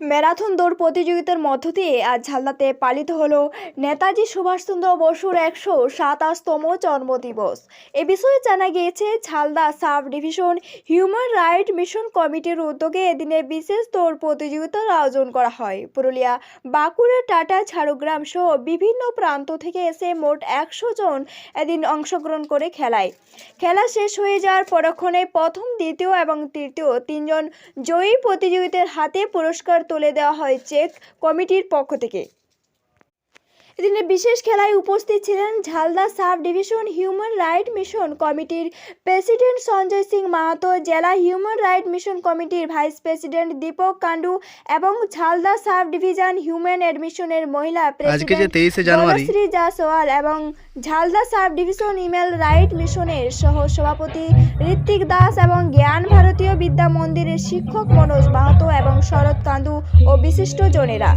Marathon দৌড় প্রতিযোগিতার মধ্য দিয়ে আজ ঝালদাতে পালিত হলো নেতাজি সুভাষচন্দ্র বসুর একশো সাতাশতম জন্মদিবস। এ বিষয়ে জানা গিয়েছে, Jhalda sub division human right mission কমিটির উদ্যোগে এদিনে বিশেষ দৌড় প্রতিযোগিতার আয়োজন করা হয়। পুরুলিয়া, বাঁকুড়া, টাটা, ঝাড়গ্রাম সহ বিভিন্ন প্রান্ত থেকে এসে মোট একশো জন এদিন অংশগ্রহণ করে খেলায়। খেলা শেষ হয়ে যাওয়ার পরক্ষণে প্রথম, দ্বিতীয় এবং তৃতীয় তিনজন জয়ী প্রতিযোগিতার হাতে পুরস্কার তুলে দেওয়া হয় চেক কমিটির পক্ষ থেকে। এদিনে বিশেষ খেলায় উপস্থিত ছিলেন Jhalda sub division human right mission কমিটির প্রেসিডেন্ট সঞ্জয় সিং মাহাতো জেলা হিউম্যান রাইট মিশন কমিটির ভাইস প্রেসিডেন্ট দীপক কান্ডু এবং ঝালদা সাব ডিভিশন হিউম্যান অ্যাডমিশনের মহিলা প্রেসিডেন্ট বনশ্রী জাসওয়াল এবং Jhalda sub division human right মিশনের সহ সভাপতি ঋত্বিক দাস এবং জ্ঞান ভারতীয় বিদ্যা মন্দিরের শিক্ষক মনোজ মাহাতো এবং শরৎ কান্দু ও বিশিষ্ট জনেরা।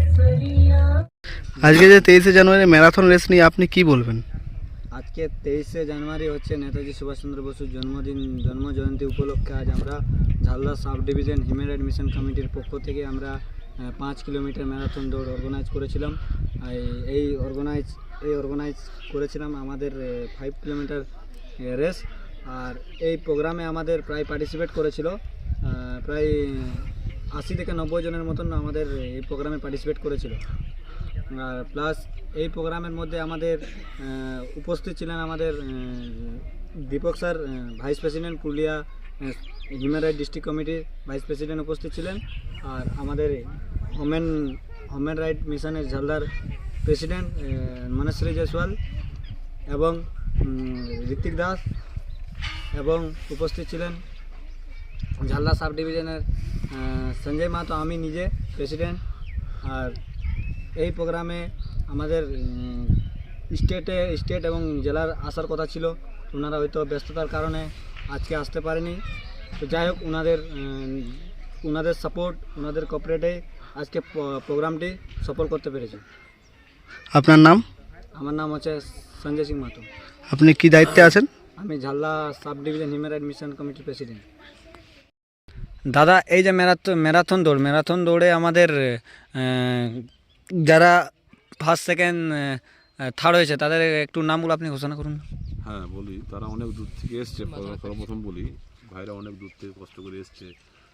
আজকে যে তেইশে জানুয়ারি ম্যারাথন রেস নিয়ে আপনি কি বলবেন? আজকে তেইশে জানুয়ারি হচ্ছে নেতাজি সুভাষচন্দ্র বসুর জন্মদিন জন্ম জয়ন্তী উপলক্ষে আজ আমরা Jhalda sub division human right mission কমিটির পক্ষ থেকে আমরা পাঁচ কিলোমিটার ম্যারাথন দৌড় অর্গানাইজ করেছিলাম। এই অর্গানাইজ এই অর্গানাইজ করেছিলাম আমাদের ফাইভ কিলোমিটার রেস আর এই প্রোগ্রামে আমাদের প্রায় পার্টিসিপেট করেছিল প্রায় আশি থেকে নব্বই জনের মতন আমাদের এই প্রোগ্রামে পার্টিসিপেট করেছিল। প্লাস এই প্রোগ্রামের মধ্যে আমাদের উপস্থিত ছিলেন আমাদের Dipak sir vice president Purulia human right district কমিটির ভাইস প্রেসিডেন্ট উপস্থিত ছিলেন। আর আমাদের হোমেন হোমেন রাইট মিশনের ঝালদার প্রেসিডেন্ট মনশ্রী জয়সওয়াল এবং উম, ঋত্বিক দাস এবং উপস্থিত ছিলেন ঝালদা সাব ডিভিশনের সঞ্জয় মাহাতো আমি নিজে প্রেসিডেন্ট আর এই প্রোগ্রামে আমাদের স্টেটে স্টেট এবং জেলার আসার কথা ছিল। ওনারা হয়তো ব্যস্ততার কারণে আজকে আসতে পারেনি। তো যাই হোক ওনাদের ওনাদের সাপোর্ট ওনাদের কপারেটে আজকে প্রোগ্রামটি সফল করতে পেরেছে। আপনার নাম? আমার নাম হচ্ছে সঞ্জয় সিং মাতো। আপনি কি দায়িত্বে আছেন? আমি Jhalda sub division human right mission কমিটির প্রেসিডেন্ট। দাদা এই যে ম্যারাথন ম্যারাথন দৌড় ম্যারাথন দৌড়ে আমাদের যারা ফার্স্ট সেকেন্ড থার্ড হয়েছে তাদের একটু নামগুলো আপনি ঘোষণা করুন। হ্যাঁ বলি তারা অনেক দূর থেকে এসছে সর্বপ্রথম বলি ভাইরা অনেক দূর থেকে কষ্ট করে এসছে।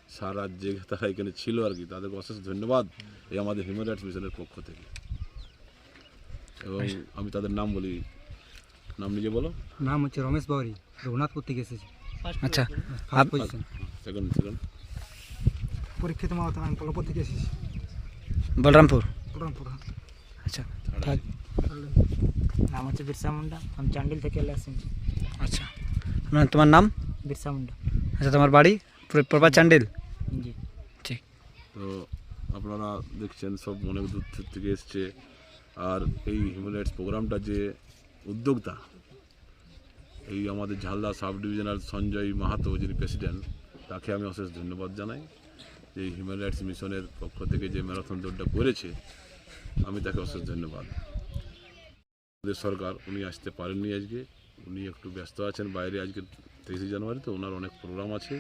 সারা রাজ্যে তারা এখানে ছিল আর কি। তাদেরকে অশেষ ধন্যবাদ এই আমাদের হিউম্যান রাইটস মিশনের পক্ষ থেকে। এবং আমি তাদের নাম বলি নাম নিজে বলো। নাম হচ্ছে রমেশ বাউরি রঘুনাথপুর থেকে এসেছি। আচ্ছা up- position second second Parikshit Mahato আমি পলাপুর থেকে এসেছি। বলরামপুর। আচ্ছা নাম হচ্ছে বিরসা মুন্ডা। আমি চান্ডিল থেকে এলে আচ্ছা। আপনার তোমার নাম? বিরসা মুন্ডা। আচ্ছা তোমার বাড়ি? প্রপার চান্ডিল? জি। ঠিক তো আপনারা দেখছেন সব অনেক দূর দূর থেকে এসছে। আর এই হিউম্যান রাইটস প্রোগ্রামটা যে উদ্যোক্তা এই আমাদের ঝালদা সাব ডিভিশনাল সঞ্জয় মাহাতো যিনি প্রেসিডেন্ট তাকে আমি অশেষ ধন্যবাদ জানাই। যে হিউম্যান রাইটস মিশনের পক্ষ থেকে যে ম্যারাথন দৌড়টা করেছে, আমি তাকে অশেষ ধন্যবাদ। আমাদের সরকার, উনি আসতে পারেননি আজকে। উনি একটু ব্যস্ত আছেন, বাইরে আজকে তেইশে জানুয়ারি তো ওনার অনেক প্রোগ্রাম আছে।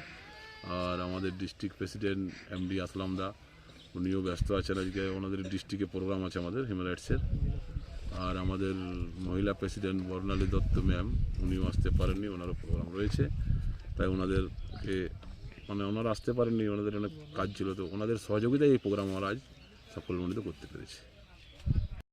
আর আমাদের district president MD Aslam da, উনিও ব্যস্ত আছেন আজকে। ওনাদের ডিস্ট্রিক্টে প্রোগ্রাম আছে আমাদের হিউম্যান রাইটসের আর আমাদের মহিলা প্রেসিডেন্ট বর্ণালী দত্ত ম্যাম উনিও আসতে পারেননি, ওনারও প্রোগ্রাম রয়েছে। তাই ওনাদেরকে মানে ওনারা আসতে পারেননি, ওনাদের অনেক কাজ ছিল। তো ওনাদের সহযোগিতায় এই প্রোগ্রাম আমরা আজ সফলমণ্ডিত করতে পেরেছি।